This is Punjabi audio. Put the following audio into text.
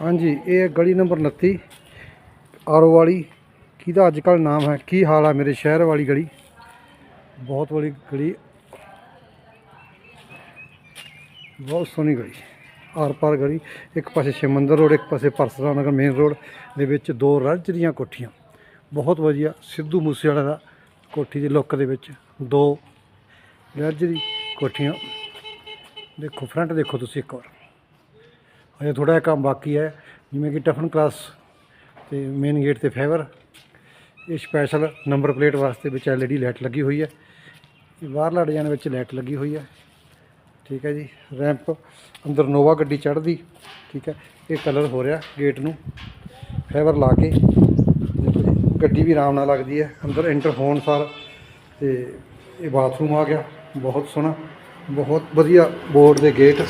ਹਾਂਜੀ, ਇਹ ਹੈ ਗਲੀ ਨੰਬਰ 29 ਆਰੋ ਵਾਲੀ। ਕਿਹਦਾ ਅੱਜ ਕੱਲ ਨਾਮ ਹੈ? ਕੀ ਹਾਲ ਆ ਮੇਰੇ ਸ਼ਹਿਰ ਵਾਲੀ ਗਲੀ? ਬਹੁਤ ਬੜੀ ਗਲੀ। ਬਹੁਤ ਸੋਹਣੀ ਗਲੀ। ਆਰ ਪਾਰ ਗਲੀ। ਇੱਕ ਪਾਸੇ ਸ਼ਿਮੰਦਰ ਰੋਡ, ਇੱਕ ਪਾਸੇ ਪਰਸਰਾ ਨਗਰ ਮੇਨ ਰੋਡ ਦੇ ਵਿੱਚ ਦੋ ਰੱਜ ਦੀਆਂ ਕੋਠੀਆਂ। ਬਹੁਤ ਵਧੀਆ ਸਿੱਧੂ ਮੂਸੇਵਾਲਾ ਦਾ ਕੋਠੀ ਦੇ ਲੁੱਕ ਦੇ ਵਿੱਚ ਦੋ ਰੱਜ ਦੀ ਕੋਠੀਆਂ। ਦੇਖੋ, ਫਰੰਟ ਦੇਖੋ ਤੁਸੀਂ ਇੱਕ ਵਾਰ। ਹਜੇ ਥੋੜਾ ਜਿਹਾ ਕੰਮ ਬਾਕੀ ਹੈ, ਜਿਵੇਂ ਕਿ ਟਫਨ ਕਲਾਸ ਤੇ ਮੇਨ ਗੇਟ ਤੇ ਫੇਵਰ ਇਹ ਸਪੈਸ਼ਲ ਨੰਬਰ ਪਲੇਟ ਵਾਸਤੇ ਵਿੱਚ ਐਲਈਡੀ ਲਾਈਟ ਲੱਗੀ ਹੋਈ ਹੈ, ਇਹ ਬਾਹਰਲਾ ਡਿਜ਼ਾਈਨ ਵਿੱਚ ਲਾਈਟ ਲੱਗੀ ਹੋਈ ਹੈ, ਠੀਕ ਹੈ ਜੀ ਰੈਂਪ ਅੰਦਰ ਨੋਵਾ ਗੱਡੀ ਚੜ੍ਹਦੀ, ਠੀਕ ਹੈ, ਇਹ ਕਲਰ ਹੋ ਰਿਹਾ ਗੇਟ ਨੂੰ ਫੇਵਰ ਲਾ ਕੇ ਗੱਡੀ ਵੀ ਆਰਾਮ ਨਾਲ ਲੱਗਦੀ ਹੈ, ਅੰਦਰ ਐਂਟਰ ਹੋਣ ਸਾਰ ਤੇ ਇਹ ਬਾਥਰੂਮ ਆ ਗਿਆ, ਬਹੁਤ ਸੋਹਣਾ, ਬਹੁਤ ਵਧੀਆ ਬੋਰਡ ਦੇ ਗੇਟ